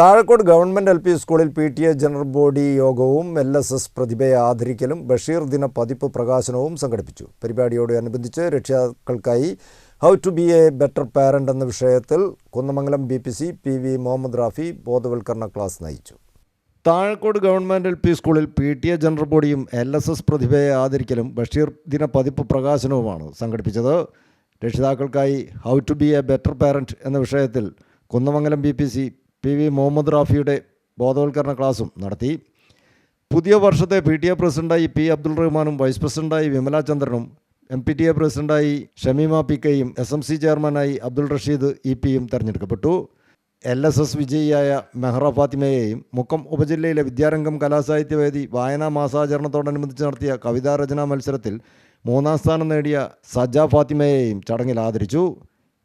Thazhakode government L P സ്കൂളിൽ P T A general body യോഗവും L S S പ്രതിഭയെ ആദരിക്കലും ബഷീർ ദിന പതിപ്പ് പ്രകാശനവും സംഘടിപ്പിച്ചു. പരിപാടിയോടനുബന്ധിച്ച് രക്ഷിതാക്കൾക്കായി how to be a better parent എന്ന വിഷയത്തിൽ Kunnamangalam B P C P V Muhammad Rafi ബോധവൽക്കരണ ക്ലാസ് നയിച്ചു. താഴക്കോട് ഗവൺമെന്റ് എൽ പി സ്കൂളിൽ പി ടി എ ജനറൽ ബോഡിയും എൽ എസ് എസ് പ്രതിഭയെ ആദരിക്കലും ബഷീർ ദിന പതിപ്പ് പ്രകാശനവുമാണ് സംഘടിപ്പിച്ചത്. രക്ഷിതാക്കൾക്കായി how to be a better parent എന്ന വിഷയത്തിൽ Kunnamangalam B P C P V Muhammad റാഫിയുടെ ബോധവൽക്കരണ ക്ലാസും നടത്തി. പുതിയ വർഷത്തെ പി ടി എ പ്രസിഡന്റായി പി അബ്ദുൾ റഹ്മാനും വൈസ് പ്രസിഡന്റായി വിമല ചന്ദ്രനും എം പി ടി എ പ്രസിഡന്റായി ഷമീമ പി കെയും എസ് എം സി ചെയർമാനായി അബ്ദുൾ റഷീദ് ഇ പിയും തെരഞ്ഞെടുക്കപ്പെട്ടു. എൽ എസ് എസ് വിജയിയായ മെഹ്റ ഫാത്തിമയെയും മുക്കം ഉപജില്ലയിലെ വിദ്യാരംഗം കലാസാഹിത്യവേദി വായനാ മാസാചരണത്തോടനുബന്ധിച്ച് നടത്തിയ കവിതാരചനാ മത്സരത്തിൽ മൂന്നാം സ്ഥാനം നേടിയ സജ ഫാത്തിമയെയും ചടങ്ങിൽ ആദരിച്ചു.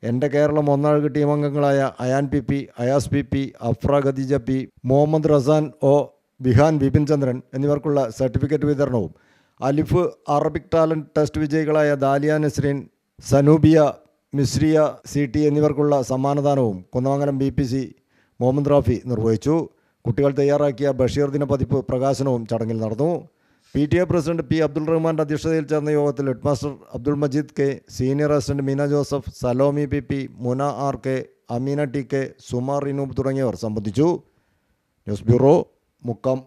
എന്റെ കേരളം ഒന്നാഴ്ക ടീം അംഗങ്ങളായ Ayan P P Ayaz P P Afra Khadeeja P Muhammad Razan O Bihan Bipin Chandran എന്നിവർക്കുള്ള certificate വിതരണവും. അലിഫ് അറബിക് ടാലന്റ് ടെസ്റ്റ് വിജയികളായ ദാലിയ നസ്രീൻ സനൂബിയ മിശ്രിയ സി ടി എന്നിവർക്കുള്ള സമ്മാനദാനവും Kunnamangalam B P C Muhammad Rafi നിർവഹിച്ചു. കുട്ടികൾ തയ്യാറാക്കിയ ബഷീർ ദിന പതിപ്പ് പ്രകാശനവും ചടങ്ങിൽ നടന്നു. P T A president P Abdul റഹ്മാന്റെ അധ്യക്ഷതയിൽ ചേർന്ന യോഗത്തിൽ head master Abdul Majeed K senior assistant Meena Joseph Salomi P P Muna R K Ameena T K Sumar Inoob തുടങ്ങിയവർ സംബന്ധിച്ചു. News bureau Mukkam.